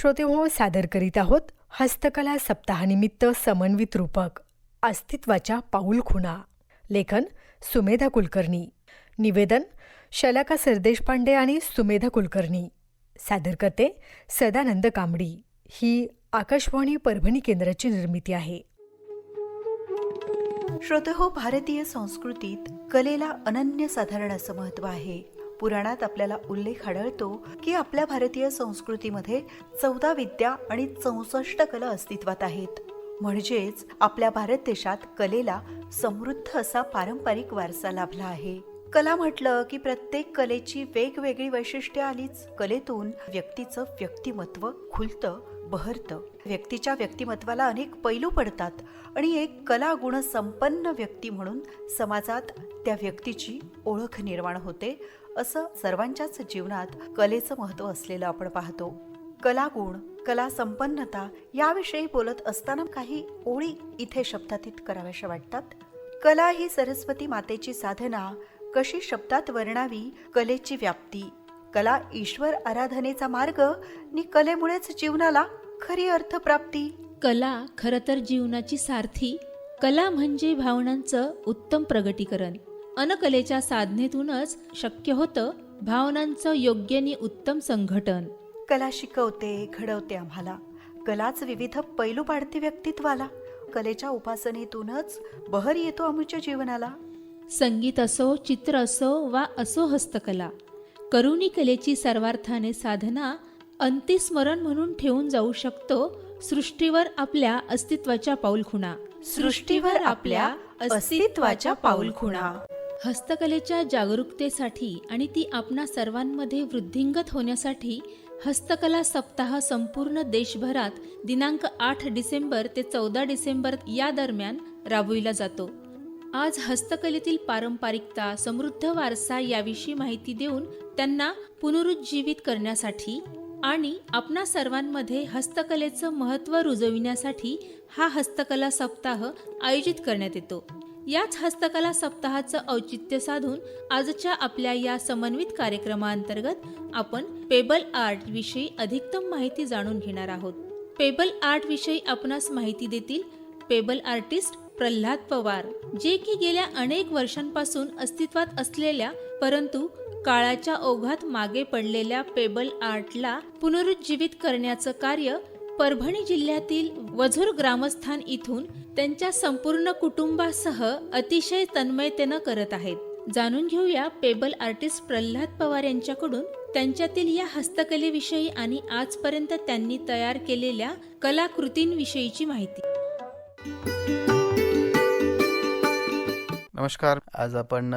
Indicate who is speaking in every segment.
Speaker 1: श्रोतेहो सादर करीत आहोत हस्तकला सप्ताहानिमित्त समन्वित रूपक अस्तित्वाच्या पाऊल खुणा. लेखन सुमेधा कुलकर्णी. निवेदन शलाका सरदेशपांडे आणि सुमेधा कुलकर्णी. सादर करते सदानंद कांबडी. ही आकाशवाणी परभणी केंद्राची निर्मिती आहे.
Speaker 2: श्रोतेहो भारतीय संस्कृतीत कलेला अनन्यसाधारण असं महत्त्व आहे. पुराणात आपल्याला उल्लेख आढळतो की आपल्या भारतीय संस्कृतीमध्ये चौदा विद्या आणि चौसष्ट कला अस्तित्वात आहेत. म्हणजेच आपल्या भारत देशात कलेला समृद्ध असा पारंपरिक वारसा लाभला आहे. कला म्हटलं की प्रत्येक कलेची वेगवेगळी वैशिष्ट्ये आलीच. कलेतून व्यक्तीचं व्यक्तिमत्व खुलतं बहरतं. व्यक्तीच्या व्यक्तिमत्वाला अनेक पैलू पडतात आणि एक कला गुण संपन्न व्यक्ती म्हणून समाजात त्या व्यक्तीची ओळख निर्माण होते असं सर्वांच्याच जीवनात कलेचं महत्त्व असलेलं आपण पाहतो. कलागुण कला संपन्नता याविषयी बोलत असताना काही ओळी इथे शब्दातीत कराव्याशा वाटतात. कला ही सरस्वती मातेची साधना कशी शब्दात वर्णावी कलेची व्याप्ती. कला ईश्वर आराधनेचा मार्ग नि कलेमुळेच जीवनाला खरी अर्थप्राप्ती.
Speaker 3: कला खरं तर जीवनाची सारथी. कला म्हणजे भावनांचं उत्तम प्रगटीकरण. अनकलेच्या साधनेतूनच शक्य होतं भावनांचं योग्य आणि उत्तम संघटन.
Speaker 2: कला शिकवते घडवते आम्हाला. कलाच विविध पैलू पाडते व्यक्तित्वाला. कलेच्या उपासनेतूनच बहर येतो आमच्या जीवनाला.
Speaker 3: संगीत असो चित्र असो वा असो हस्तकला करुणी कलेची सर्वार्थाने साधना अंतिस्मरण म्हणून ठेवून जाऊ शकतो सृष्टीवर आपल्या अस्तित्वाच्या पाऊलखुणा.
Speaker 2: सृष्टीवर आपल्या अस्तित्वाच्या पाऊलखुणा.
Speaker 3: हस्तकलेच्या जागरूकतेसाठी आणि ती आपणा सर्वांमध्ये वृद्धिंगत होण्यासाठी हस्तकला सप्ताह संपूर्ण देशभरात दिनांक आठ डिसेंबर ते चौदा डिसेंबर या दरम्यान राबविला जातो. आज हस्तकलेतील पारंपरिकता समृद्ध वारसा याविषयी माहिती देऊन त्यांना पुनरुज्जीवित करण्यासाठी आणि आपणा सर्वांमध्ये हस्तकलेचं महत्त्व रुजविण्यासाठी हा हस्तकला सप्ताह आयोजित करण्यात येतो. याच हस्तकला सप्ताहाचं औचित्य साधून आजच्या आपल्या या समन्वित कार्यक्रमाअंतर्गत आपण पेबल आर्ट विषयी अधिकतम माहिती जाणून घेणार आहोत. पेबल आर्ट विषयी आपणास माहिती देतील पेबल आर्टिस्ट प्रल्हाद पवार जे की गेल्या अनेक वर्षांपासून अस्तित्वात असलेल्या परंतु काळाच्या ओघात मागे पडलेल्या पेबल आर्टला पुनरुज्जीवित करण्याचं कार्य परभणी जिल्ह्यातील वझूर ग्रामस्थान इथून त्यांच्या संपूर्ण कुटुंबासह अतिशय तन्मयतेनं करत आहेत. जाणून घेऊया पेबल आर्टिस्ट प्रल्हाद पवार यांच्याकडून त्यांच्यातील या हस्तकलेविषयी आणि आजपर्यंत त्यांनी तयार केलेल्या कलाकृतींविषयीची माहिती.
Speaker 4: नमस्कार. आज आपण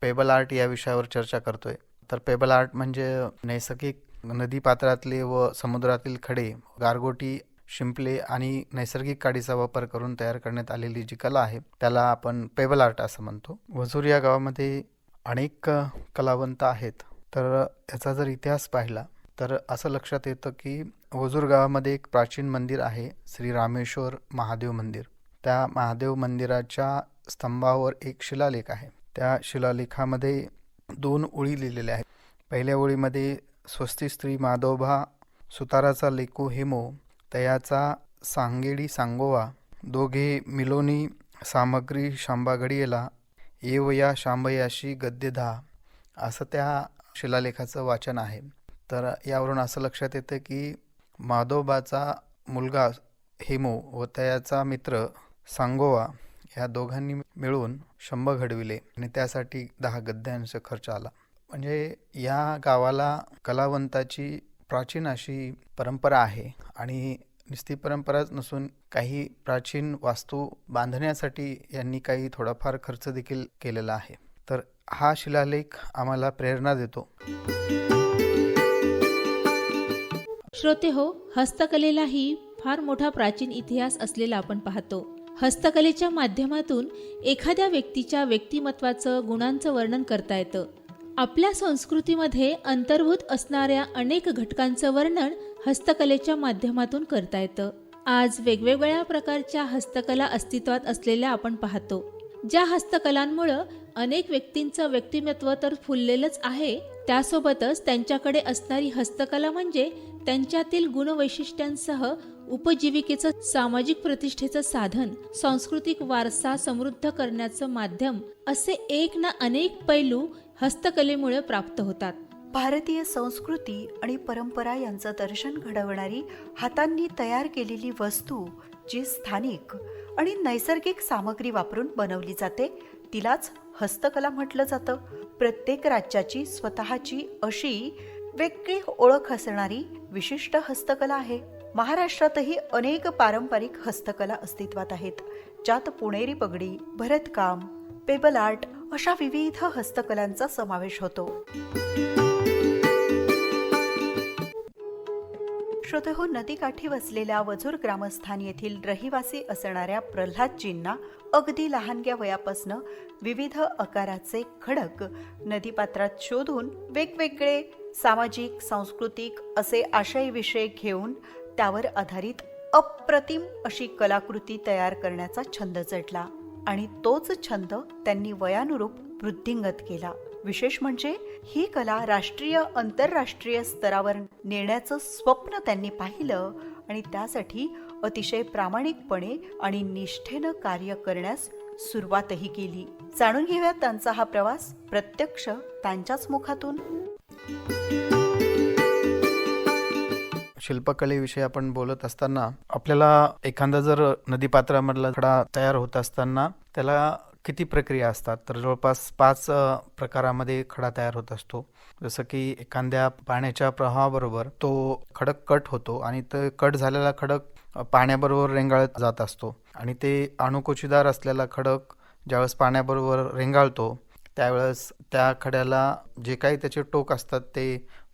Speaker 4: पेबल आर्ट या विषयावर चर्चा करतोय. तर पेबल आर्ट म्हणजे नैसर्गिक नदीपात्रातले व समुद्रातील खडे गारगोटी शिंपले आणि नैसर्गिक काडीचा वापर करून तयार करण्यात आलेली जी कला आहे त्याला आपण पेबल आर्ट असं म्हणतो. वजूर या गावामध्ये अनेक कलावंत आहेत. तर याचा जर इतिहास पाहिला तर असं लक्षात येतं की वजूर गावामध्ये एक प्राचीन मंदिर आहे श्री रामेश्वर महादेव मंदिर. त्या महादेव मंदिराच्या स्तंभावर एक शिलालेख आहे. त्या शिलालेखामध्ये दोन ओळी लिहिलेल्या आहेत. पहिल्या ओळीमध्ये स्वस्ती स्त्री माधोबा सुताराचा लेकू हेमो तयाचा सांगेडी सांगोवा दोघे मिलोनी सामग्री शांबागडियेला येवया शांबयाशी गद्यधा असं त्या शिलालेखाचं वाचन आहे. तर यावरून असं लक्षात येतं की माधोबाचा मुलगा हेमो व त्याचा मित्र सांगोवा या दोघांनी मिळून शंभ घडविले आणि त्यासाठी दहा गद्यांचा खर्च आला. म्हणजे या गावाला कलावंताची प्राचीन अशी परंपरा आहे आणि नुसती परंपराच नसून काही प्राचीन वास्तू बांधण्यासाठी यांनी काही थोडाफार खर्च देखील केलेला आहे. तर हा शिलालेख आम्हाला प्रेरणा देतो.
Speaker 3: श्रोते हो हस्तकलेलाही फार मोठा प्राचीन इतिहास असलेला आपण पाहतो. हस्तकलेच्या माध्यमातून एखाद्या व्यक्तीच्या व्यक्तिमत्वाचं गुणांचं वर्णन करता येतं. आपल्या संस्कृतीमध्ये अंतर्भूत असणाऱ्या अनेक घटकांचं वर्णन हस्तकलेच्या माध्यमातून करता येतं. आज वेगवेगळ्या प्रकारच्या हस्तकला अस्तित्वात असलेल्या आपण पाहतो. ज्या हस्तकलांमुळं अनेक व्यक्तींचं व्यक्तिमत्व तर फुललेलंच आहे त्यासोबतच त्यांच्याकडे असणारी हस्तकला म्हणजे त्यांच्यातील गुणवैशिष्ट्यांसह उपजीविकेचं सामाजिक प्रतिष्ठेचं साधन सांस्कृतिक वारसा समृद्ध करण्याचं माध्यम असे एक ना अनेक पैलू हस्तकलेमुळे प्राप्त होतात.
Speaker 2: भारतीय संस्कृती आणि परंपरा यांचं दर्शन घडवणारी हातांनी तयार केलेली वस्तू जी स्थानिक आणि नैसर्गिक सामग्री वापरून बनवली जाते तिलाच हस्तकला म्हटलं जातं. प्रत्येक राज्याची स्वतःची अशी वेगळी ओळख असणारी विशिष्ट हस्तकला आहे. महाराष्ट्रातही अनेक पारंपरिक हस्तकला अस्तित्वात आहेत. ज्यात पुणेरी पगडी भरतकाम पेबल आर्ट अशा विविध हस्तकलांचा समावेश होतो. श्रोतहो नदीकाठी वसलेल्या वजूर ग्रामस्थान येथील रहिवासी असणाऱ्या प्रल्हादजींना अगदी लहानग्या वयापासनं विविध आकाराचे खडक नदीपात्रात शोधून वेगवेगळे सामाजिक सांस्कृतिक असे आशयविषय घेऊन त्यावर आधारित अप्रतिम अशी कलाकृती तयार करण्याचा छंद चढला आणि तोच छंद त्यांनी वयानुरूप वृद्धिंगत केला. विशेष म्हणजे ही कला राष्ट्रीय आंतरराष्ट्रीय स्तरावर नेण्याचं स्वप्न त्यांनी पाहिलं आणि त्यासाठी अतिशय प्रामाणिकपणे आणि निष्ठेनं कार्य करण्यास सुरुवातही केली. जाणून घेऊया त्यांचा हा प्रवास. प्रत्यक्ष त्यांच्याच मुखातून.
Speaker 4: शिल्पकलेविषयी आपण बोलत असताना आपल्याला एखादा जर नदीपात्रामधला खडा तयार होत असताना त्याला किती प्रक्रिया असतात? तर जवळपास पाच प्रकारामध्ये खडा तयार होत असतो. जसं की एखाद्या पाण्याच्या प्रवाहाबरोबर तो खडक कट होतो आणि ते कट झालेला खडक पाण्याबरोबर रेंगाळत जात असतो. आणि ते अणुकोचीदार असलेला खडक ज्यावेळेस पाण्याबरोबर रेंगाळतो त्यावेळेस त्या खड्याला जे काही त्याचे टोक असतात ते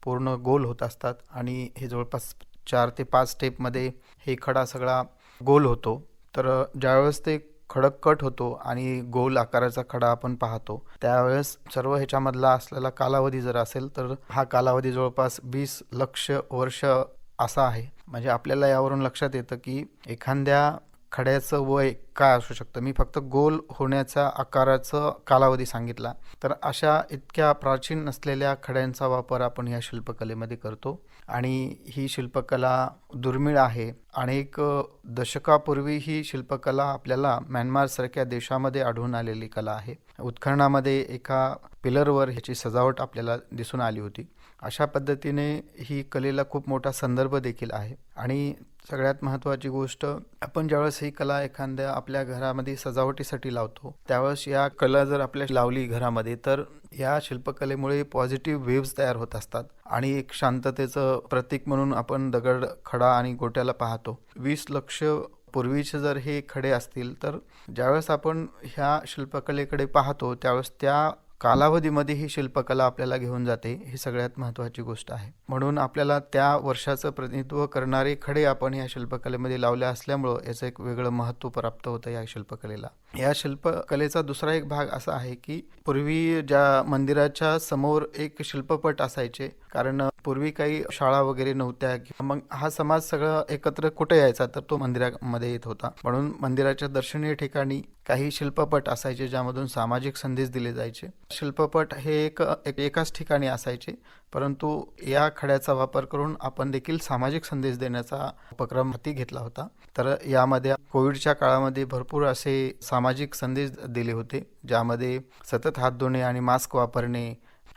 Speaker 4: पूर्ण गोल होत असतात आणि हे जवळपास चार ते पाच स्टेपमध्ये हे खडा सगळा गोल होतो. तर ज्यावेळेस ते खडक कट होतो आणि गोल आकाराचा खडा आपण पाहतो त्यावेळेस सर्व ह्याच्यामधला असलेला कालावधी जर असेल तर हा कालावधी जवळपास वीस लक्ष वर्ष असा आहे. म्हणजे आपल्याला यावरून लक्षात येतं की एखाद्या खड्याचं वय काय असू शकतं? मी फक्त गोल होण्याचा आकाराचं कालावधी सांगितला. तर अशा इतक्या प्राचीन नसलेल्या खड्यांचा वापर आपण या शिल्पकलेमध्ये करतो. आणि ही शिल्पकला दुर्मिळ आहे. अनेक दशकापूर्वी ही शिल्पकला आपल्याला म्यानमारसारख्या देशामध्ये आढळून आलेली कला आहे. उत्खननामध्ये एका पिलरवर ह्याची सजावट आपल्याला दिसून आली होती. अशा पद्धतीने ही कलेला खूप मोठा संदर्भ देखील आहे. आणि सगळ्यात महत्त्वाची गोष्ट आपण ज्यावेळेस ही कला एखाद्या आपल्या घरामध्ये सजावटीसाठी लावतो त्यावेळेस या कला जर आपल्या लावली घरामध्ये तर या शिल्पकलेमुळे पॉझिटिव्ह वेव्ज तयार होत असतात आणि एक शांततेचं प्रतीक म्हणून आपण दगड खडा आणि गोट्याला पाहतो. वीस लक्ष पूर्वीचे जर हे खडे असतील तर ज्यावेळेस आपण ह्या शिल्पकलेकडे पाहतो त्यावेळेस त्या कालावधीमध्ये ही शिल्पकला आपल्याला घेऊन जाते ही सगळ्यात महत्त्वाची गोष्ट आहे. म्हणून आपल्याला त्या वर्षाचं प्रतिनिधित्व करणारे खडे आपण या शिल्पकलेमध्ये लावले असल्यामुळं याचं एक वेगळं महत्त्व प्राप्त होतं या शिल्पकलेला. या शिल्पकलेचा दुसरा एक भाग असा आहे की पूर्वी ज्या मंदिराच्या समोर एक शिल्पपट असायचे कारण पूर्वी काही शाळा वगैरे नव्हत्या किंवा मग हा समाज सगळं एकत्र कुठे यायचा तर तो मंदिरामध्ये येत होता. म्हणून मंदिराच्या दर्शनीय ठिकाणी काही शिल्पपट असायचे ज्यामधून सामाजिक संदेश दिले जायचे. शिल्पपट हे एक एक- एकाच ठिकाणी असायचे परंतु या खड्याचा वापर करून आपण देखील सामाजिक संदेश देण्याचा उपक्रम हाती घेतला होता. तर यामध्ये कोविडच्या काळामध्ये भरपूर असे सामाजिक संदेश दिले होते ज्यामध्ये सतत हात धुणे आणि मास्क वापरणे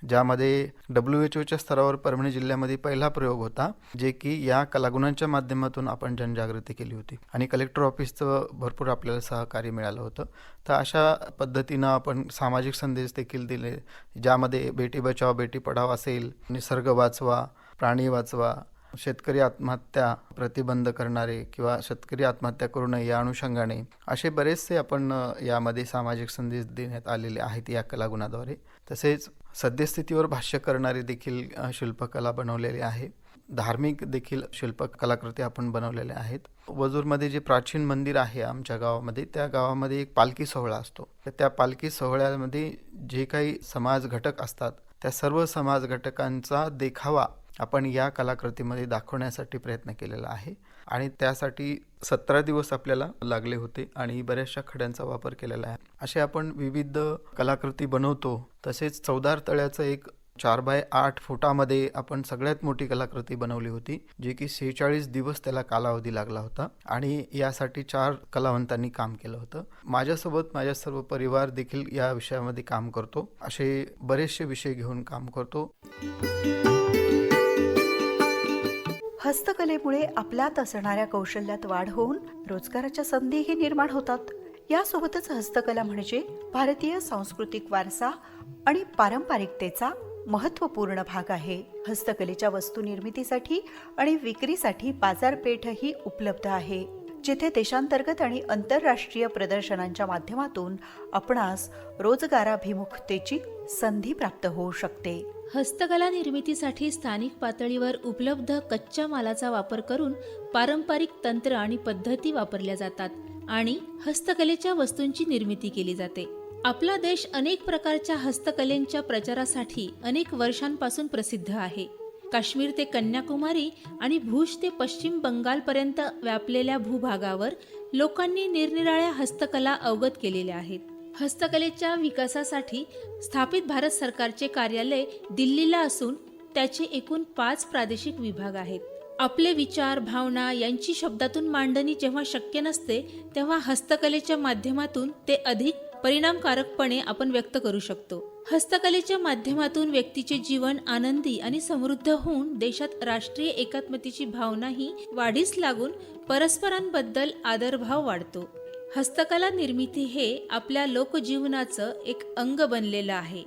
Speaker 4: ज्यामध्ये डब्ल्यू एच ओच्या स्तरावर परभणी जिल्ह्यामध्ये पहिला प्रयोग होता जे की या कलागुणांच्या माध्यमातून आपण जनजागृती केली होती. आणि कलेक्टर ऑफिसचं भरपूर आपल्याला सहकार्य मिळालं होतं. तर अशा पद्धतीनं आपण सामाजिक संदेश देखील दिले ज्यामध्ये बेटी बचाव बेटी पढाव असेल निसर्ग वाचवा प्राणी वाचवा शेतकरी आत्महत्या प्रतिबंध करणारे किंवा शेतकरी आत्महत्या करू नये या अनुषंगाने असे बरेचसे आपण यामध्ये सामाजिक संदेश देण्यात आलेले आहेत या कलागुणाद्वारे. तसेच सद्यस्थितीवर भाष्य करणारे देखील शिल्पकला बनवलेली आहे. धार्मिक देखील शिल्प कलाकृती आपण बनवलेल्या आहेत. वजूरमध्ये जे प्राचीन मंदिर आहे आमच्या गावामध्ये त्या गावामध्ये एक पालखी सोहळा असतो. तर त्या पालखी सोहळ्यामध्ये जे काही समाज घटक असतात त्या सर्व समाज घटकांचा देखावा आपण या कलाकृतीमध्ये दाखवण्यासाठी प्रयत्न केलेला आहे. आणि त्यासाठी सतरा दिवस आपल्याला लागले होते आणि बऱ्याचशा खड्यांचा वापर केलेला आहे. असे आपण विविध कलाकृती बनवतो तसेच चौदार तळ्याचं एक चार बाय आठ फुटामध्ये आपण सगळ्यात मोठी कलाकृती बनवली होती जी की सेहेचाळीस दिवस त्याला कालावधी लागला होता आणि यासाठी चार कलावंतांनी काम केलं होतं. माझ्यासोबत माझ्या सर्व परिवार देखील या विषयामध्ये काम करतो. असे बरेचसे विषय घेऊन काम करतो.
Speaker 2: हस्तकलेमुळे आपल्यात असणाऱ्या कौशल्यात वाढ होऊन रोजगाराच्या संधीही निर्माण होतात. यासोबतच हस्तकला म्हणजे भारतीय सांस्कृतिक वारसा आणि पारंपरिकतेचा महत्त्वपूर्ण भाग आहे. हस्तकलेच्या वस्तू निर्मितीसाठी आणि विक्रीसाठी बाजारपेठही उपलब्ध आहे. जिथे देशांतर्गत आणि आंतरराष्ट्रीय प्रदर्शनांच्या माध्यमातून आपणास रोजगाराभिमुखतेची संधी प्राप्त होऊ शकते.
Speaker 3: हस्तकला निर्मितीसाठी स्थानिक पातळीवर उपलब्ध कच्च्या मालाचा वापर करून पारंपरिक तंत्र आणि पद्धती वापरल्या जातात आणि हस्तकलेच्या वस्तूंची निर्मिती केली जाते. आपला देश अनेक प्रकारच्या हस्तकलेंच्या प्रचारासाठी अनेक वर्षांपासून प्रसिद्ध आहे. काश्मीर ते कन्याकुमारी आणि भूज ते पश्चिम बंगालपर्यंत व्यापलेल्या भूभागावर लोकांनी निरनिराळ्या हस्तकला अवगत केलेल्या आहेत. हस्तकलेच्या विकासासाठी स्थापित भारत सरकारचे कार्यालय दिल्लीला असून त्याचे एकूण पाच प्रादेशिक विभाग आहेत. आपले विचार भावना यांची शब्दातून मांडणी जेव्हा शक्य नसते तेव्हा हस्तकलेच्या माध्यमातून ते अधिक परिणामकारकपणे आपण व्यक्त करू शकतो. हस्तकलेच्या माध्यमातून व्यक्तीचे जीवन आनंदी आणि समृद्ध होऊन देशात राष्ट्रीय एकात्मतेची भावनाही वाढीस लागून परस्परांबद्दल आदरभाव वाढतो. हस्तकला निर्मिती हे आपल्या लोकजीवनाचं एक अंग बनलेलं आहे.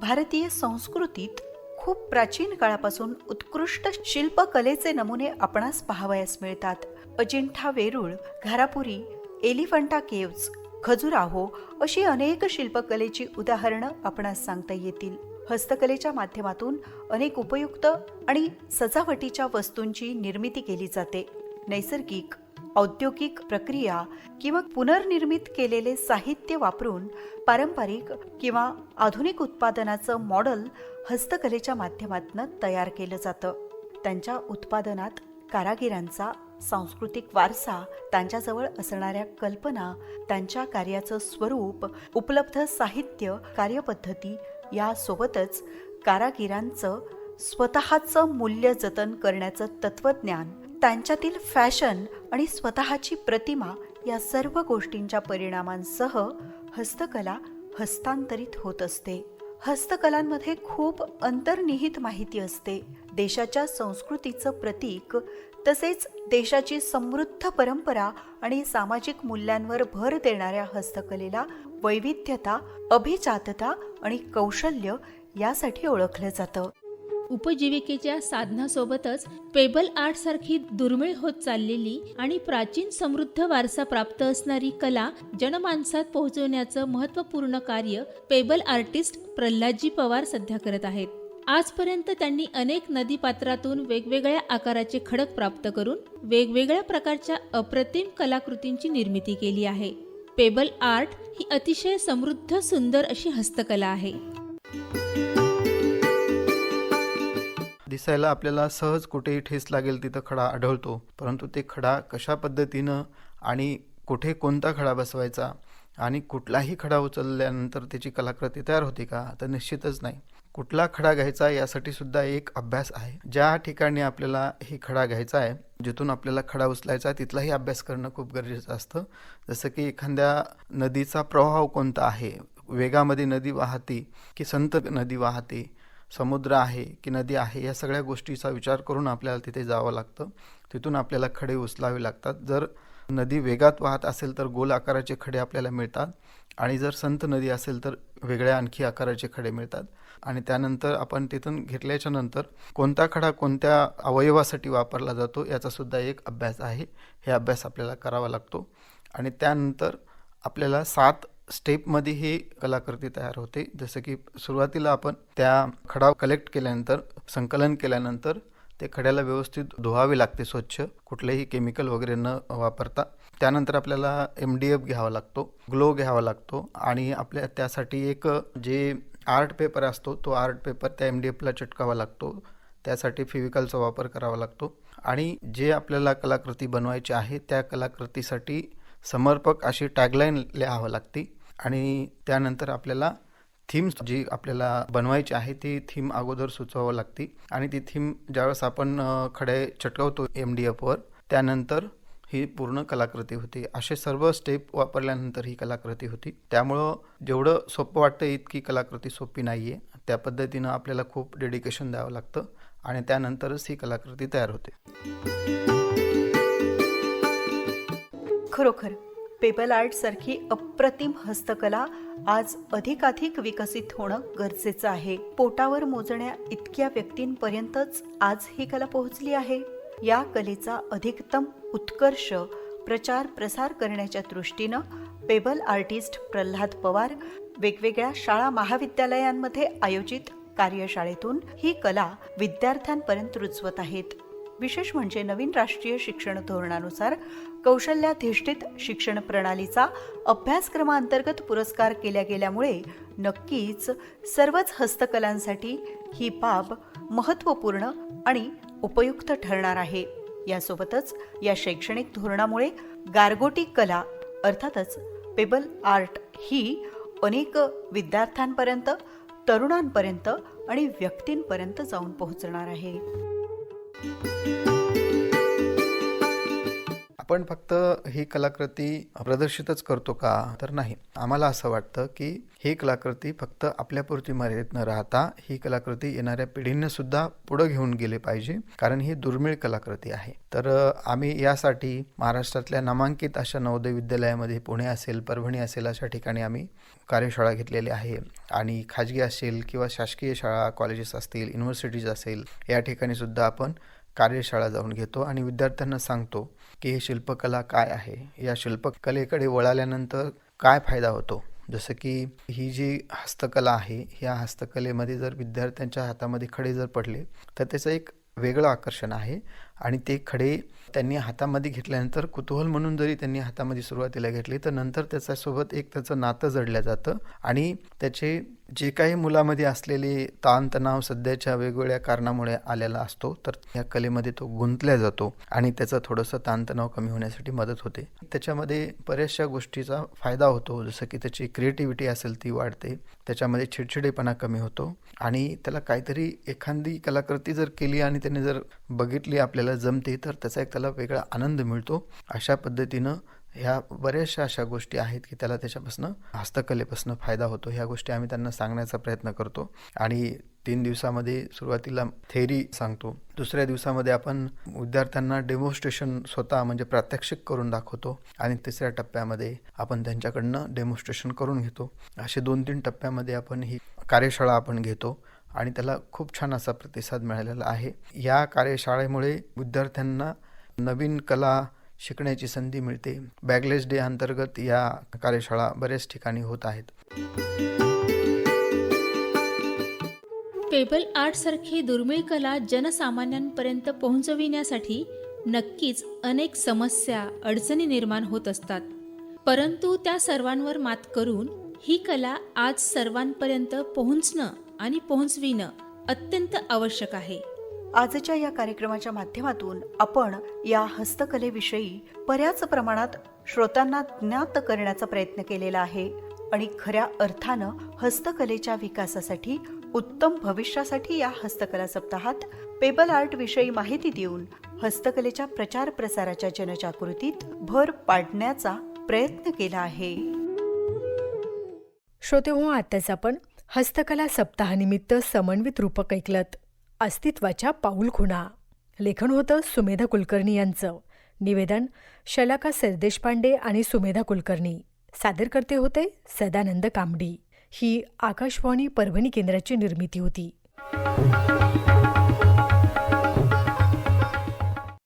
Speaker 2: भारतीय संस्कृतीत खूप प्राचीन काळापासून उत्कृष्ट शिल्पकलेचे नमुने आपणास पाहावयास मिळतात. अजिंठा वेरूळ घारापुरी एलिफंटा केव्ज खजुराहो अशी अनेक शिल्पकलेची उदाहरणं आपणास सांगता येतील. हस्तकलेच्या माध्यमातून अनेक उपयुक्त आणि सजावटीच्या वस्तूंची निर्मिती केली जाते. नैसर्गिक औद्योगिक प्रक्रिया किंवा पुनर्निर्मित केलेले साहित्य वापरून पारंपरिक किंवा आधुनिक उत्पादनाचं मॉडेल हस्तकलेच्या माध्यमातून तयार केलं जातं. त्यांच्या उत्पादनात कारागिरांचा सांस्कृतिक वारसा त्यांच्याजवळ असणाऱ्या कल्पना त्यांच्या कार्याचं स्वरूप उपलब्ध साहित्य कार्यपद्धती यासोबतच कारागिरांचं स्वतःचं मूल्य जतन करण्याचं तत्वज्ञान त्यांच्यातील फॅशन आणि स्वतःची प्रतिमा या सर्व गोष्टींच्या परिणामांसह हस्तकला हस्तांतरित होत असते. हस्तकलांमध्ये खूप अंतर्निहित माहिती असते. देशाच्या संस्कृतीचं प्रतीक तसेच देशाची समृद्ध परंपरा आणि सामाजिक मूल्यांवर भर देणाऱ्या हस्तकलेला वैविध्यता अभिजातता आणि कौशल्य यासाठी ओळखलं जातं.
Speaker 3: उपजीविकेच्या साधनासोबतच पेबल आर्ट सारखी दुर्मिळ होत चाललेली आणि प्राचीन समृद्ध वारसा प्राप्त असणारी कला जनमानसात पोहोचवण्याचं महत्त्वपूर्ण कार्य पेबल आर्टिस्ट प्रल्हादजी पवार सध्या करत आहेत. आजपर्यंत त्यांनी अनेक नदीपात्रातून वेगवेगळ्या आकाराचे खडक प्राप्त करून वेगवेगळ्या प्रकारच्या अप्रतिम कलाकृतींची निर्मिती केली आहे. पेबल आर्ट ही अतिशय समृद्ध सुंदर अशी हस्तकला आहे.
Speaker 4: दिसायला आपल्याला सहज कुठेही ठेस लागेल तिथं खडा आढळतो. परंतु ते खडा कशा पद्धतीनं आणि कुठे कोणता खडा बसवायचा आणि कुठलाही खडा उचलल्यानंतर त्याची कलाकृती तयार होते का तर निश्चितच नाही. कुठला खडा घ्यायचा यासाठी सुद्धा एक अभ्यास आहे. ज्या ठिकाणी आपल्याला ही खडा घ्यायचा आहे जिथून आपल्याला खडा उचलायचा आहे तिथलाही अभ्यास करणं खूप गरजेचं असतं. जसं की एखाद्या नदीचा प्रवाह कोणता आहे? वेगामध्ये नदी वाहते की संत नदी वाहते? समुद्र आहे की नदी आहे या सगळ्या गोष्टीचा विचार करून आपल्याला तिथे जावं लागतं. तिथून आपल्याला खडे उचलावे लागतात. जर नदी वेगात वाहत असेल तर गोल आकाराचे खडे आपल्याला मिळतात आणि जर संत नदी असेल तर वेगळ्या आणखी आकाराचे खडे मिळतात. आणि त्यानंतर आपण तिथून घेतल्याच्या नंतर कोणता खडा कोणत्या अवयवासाठी वापरला जातो याचासुद्धा एक अभ्यास आहे. हे अभ्यास आपल्याला करावा लागतो. आणि त्यानंतर आपल्याला सात स्टेपमध्ये ही कलाकृती तयार होते. जसं की सुरुवातीला आपण त्या खडा कलेक्ट केल्यानंतर संकलन केल्यानंतर ते खड्याला व्यवस्थित धुवावे लागते स्वच्छ कुठलेही केमिकल वगैरे न वापरता. त्यानंतर आपल्याला एम डी एफ घ्यावा लागतो ग्लो घ्यावा लागतो आणि आपल्या त्यासाठी एक जे आर्ट पेपर असतो तो आर्ट पेपर त्या एम डी एफला चिटकावा लागतो. त्यासाठी फिविकलचा वापर करावा लागतो. आणि जे आपल्याला कलाकृती बनवायची आहे त्या कलाकृतीसाठी समर्पक अशी टॅगलाईन लिहावं लागते. आणि त्यानंतर आपल्याला थीम्स जी आपल्याला बनवायची आहे ती थीम अगोदर सुचवावं लागते. आणि ती थीम ज्यावेळेस आपण खडे चटकवतो एम डी एफवर त्यानंतर ही पूर्ण कलाकृती होती. असे सर्व स्टेप वापरल्यानंतर ही कलाकृती होती. त्यामुळं जेवढं सोपं वाटतं इतकी कलाकृती सोपी नाही आहे त्या पद्धतीनं आपल्याला खूप डेडिकेशन द्यावं लागतं आणि त्यानंतरच ही कलाकृती तयार होते.
Speaker 2: खरोखर. पेपल आर्टसारखी अप्रतिम हस्तकला आज अधिकाधिक विकसित होणं गरजेचं आहे. पोटावर मोजण्या इतक्या व्यक्तींपर्यंतच आज ही कला पोहोचली आहे. या कलेचा अधिकतम उत्कर्ष प्रचार प्रसार करण्याच्या दृष्टीनं पेबल आर्टिस्ट प्रल्हाद पवार वेगवेगळ्या शाळा महाविद्यालयांमध्ये आयोजित कार्यशाळेतून ही कला विद्यार्थ्यांपर्यंत रुजवत आहेत. विशेष म्हणजे नवीन राष्ट्रीय शिक्षण धोरणानुसार कौशल्याधिष्ठित शिक्षण प्रणालीचा अभ्यासक्रमांतर्गत पुरस्कार केल्या गेल्यामुळे नक्कीच सर्वच हस्तकलांसाठी ही बाब महत्त्वपूर्ण आणि उपयुक्त ठरणार आहे. यासोबतच या शैक्षणिक धोरणामुळे गारगोटी कला अर्थातच पेबल आर्ट ही अनेक विद्यार्थ्यांपर्यंत तरुणांपर्यंत आणि व्यक्तींपर्यंत जाऊन पोहोचणार आहे.
Speaker 4: Música आपण फक्त ही कलाकृती प्रदर्शितच करतो का तर नाही. आम्हाला असं वाटतं की ही कलाकृती फक्त आपल्यापुरती मर्यादित न राहता ही कलाकृती येणाऱ्या पिढींना सुद्धा पुढे घेऊन गेले पाहिजे कारण ही दुर्मिळ कलाकृती आहे. तर आम्ही यासाठी महाराष्ट्रातल्या नामांकित अशा नवोदय विद्यालयामध्ये पुणे असेल परभणी असेल अशा ठिकाणी आम्ही कार्यशाळा घेतलेली आहे. आणि खाजगी असेल किंवा शासकीय शाळा कॉलेजेस असतील युनिव्हर्सिटीज असेल या ठिकाणी सुद्धा आपण कार्यशाळा जाऊन घेतो आणि विद्यार्थ्यांना सांगतो की ही शिल्पकला काय आहे? या शिल्पकलेकडे वळाल्यानंतर काय फायदा होतो? जसं की ही जी हस्तकला आहे या हस्तकलेमध्ये जर विद्यार्थ्यांच्या हातामध्ये खडे जर पडले तर त्याचं एक वेगळं आकर्षण आहे आणि ते खडे त्यांनी हातामध्ये घेतल्यानंतर कुतूहल म्हणून जरी त्यांनी हातामध्ये सुरुवातीला घेतली तर नंतर त्याच्यासोबत एक त्याचं नातं जडलं जातं. आणि त्याचे जे काही मुलामध्ये असलेले ताणतणाव सध्याच्या वेगवेगळ्या कारणामुळे आलेला असतो तर या कलेमध्ये तो गुंतल्या जातो आणि त्याचं थोडंसं ताणतणाव कमी होण्यासाठी मदत होते. त्याच्यामध्ये बऱ्याचशा गोष्टीचा फायदा होतो जसं की त्याची क्रिएटिव्हिटी असेल ती वाढते त्याच्यामध्ये चिडचिडेपणा कमी होतो आणि त्याला काहीतरी एखादी कलाकृती जर केली आणि त्याने जर बघितली आपल्याला जमते तर त्याचा एक त्याला वेगळा आनंद मिळतो. अशा पद्धतीनं ह्या बऱ्याचशा अशा गोष्टी आहेत की त्याला त्याच्यापासून हस्तकलेपासून फायदा होतो. ह्या गोष्टी आम्ही त्यांना सांगण्याचा प्रयत्न करतो. आणि तीन दिवसामध्ये सुरुवातीला थेरी सांगतो. दुसऱ्या दिवसामध्ये आपण विद्यार्थ्यांना डेमॉन्स्ट्रेशन स्वतः म्हणजे प्रात्यक्षिक करून दाखवतो. आणि तिसऱ्या टप्प्यामध्ये आपण त्यांच्याकडनं डेमॉन्स्ट्रेशन करून घेतो. असे दोन तीन टप्प्यामध्ये आपण ही कार्यशाळा आपण घेतो आणि त्याला खूप छान असा प्रतिसाद मिळालेला आहे. या कार्यशाळेमुळे विद्यार्थ्यांना नवीन कला शिकण्याची संधी मिळते. बॅगलेस डे अंतर्गत या कार्यशाळा बऱ्याच ठिकाणी होत आहेत.
Speaker 3: पेबल आर्टसारखी दुर्मिळ कला जनसामान्यांपर्यंत पोहोचविण्यासाठी नक्कीच अनेक समस्या अडचणी निर्माण होत असतात. परंतु त्या सर्वांवर मात करून ही कला आज सर्वांपर्यंत पोहोचणं आणि पोहोचविणं अत्यंत आवश्यक आहे.
Speaker 2: आजच्या या कार्यक्रमाच्या माध्यमातून आपण या हस्तकलेविषयी बऱ्याच प्रमाणात श्रोतांना ज्ञात करण्याचा प्रयत्न केलेला आहे आणि खऱ्या अर्थानं हस्तकलेच्या विकासासाठी उत्तम भविष्यासाठी या हस्तकला सप्ताहात पेबल आर्ट विषयी माहिती देऊन हस्तकलेच्या प्रचार प्रसाराच्या जनजागृतीत भर पाडण्याचा प्रयत्न केला आहे.
Speaker 1: श्रोते हो आताच आपण हस्तकला सप्ताहानिमित्त समन्वित रूपक ऐकलत. अस्तित्वाच्या पाऊल खुणा. लेखन होतं सुमेधा कुलकर्णी यांचं. निवेदन शलाका सरदेशपांडे आणि सुमेधा कुलकर्णी. सादर करते होते सदानंद कामडी. ही आकाशवाणी परभणी केंद्राची निर्मिती होती.